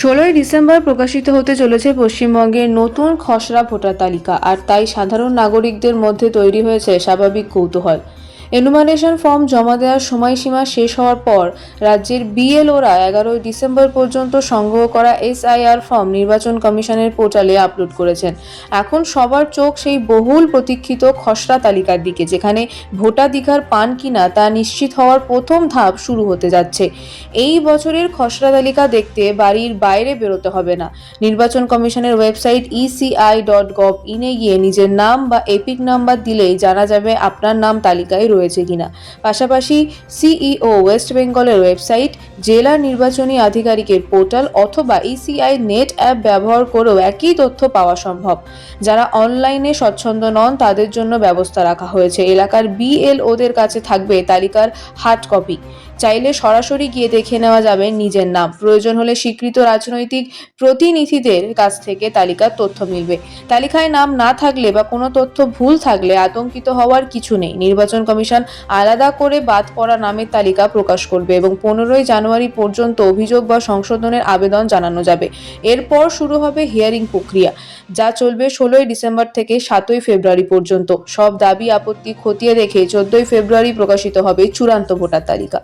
ষোলোই ডিসেম্বর প্রকাশিত হতে চলেছে পশ্চিমবঙ্গের নতুন খসড়া ভোটার তালিকা, আর তাই সাধারণ নাগরিকদের মধ্যে তৈরি হয়েছে স্বাভাবিক কৌতূহল। এনুমানেশন ফর্ম জমা দেওয়ার সময়সীমা শেষ হওয়ার পর রাজ্যের বিএলওরা এগারোই ডিসেম্বর পর্যন্ত সংগ্রহ করা এসআইআর ফর্ম নির্বাচন কমিশনের পোর্টালে আপলোড করেছেন। এখন সবার চোখ সেই বহুল প্রতীক্ষিত খসড়া তালিকার দিকে, যেখানে ভোটাধিকার পান কিনা তা নিশ্চিত হওয়ার প্রথম ধাপ শুরু হতে যাচ্ছে। এই বছরের খসড়া তালিকা দেখতে বাড়ির বাইরে বেরোতে হবে না। নির্বাচন কমিশনের ওয়েবসাইট ইসিআই ডট গভ ইনে গিয়ে নিজের নাম বা এপিক নাম্বার দিলেই জানা যাবে আপনার নাম তালিকায় রয়েছে কিনা। পাশাপাশি সিইও ওয়েস্ট বেঙ্গলের ওয়েবসাইট জেলা নির্বাচনী আধিকারিকের পোর্টাল অথবা ইসিআই নেট অ্যাপ ব্যবহার করেও একই তথ্য পাওয়া সম্ভব। যারা অনলাইনে স্বচ্ছন্দ নন, তাদের জন্য ব্যবস্থা রাখা হয়েছে। এলাকার বিএলওদের কাছে থাকবে তালিকার হার্ড কপি। চাইলে সরাসরি গিয়ে দেখে নেওয়া যাবে নিজের নাম। প্রয়োজন হলে স্বীকৃত রাজনৈতিক প্রতিনিধিদের কাছ থেকে তালিকার তথ্য মিলবে। তালিকায় নাম না থাকলে বা কোনো তথ্য ভুল থাকলে আতঙ্কিত হওয়ার কিছু নেই। নির্বাচন কমিশন আলাদা করে বাদ পড়া নামের তালিকা প্রকাশ করবে এবং পনেরোই জানুয়ারি পর্যন্ত অভিযোগ বা সংশোধনের আবেদন জানানো যাবে। এরপর শুরু হবে হিয়ারিং প্রক্রিয়া, যা চলবে ষোলোই ডিসেম্বর থেকে সাতই ফেব্রুয়ারি পর্যন্ত। সব দাবি, আপত্তি খতিয়ে রেখে চোদ্দই ফেব্রুয়ারি প্রকাশিত হবে চূড়ান্ত ভোটার তালিকা।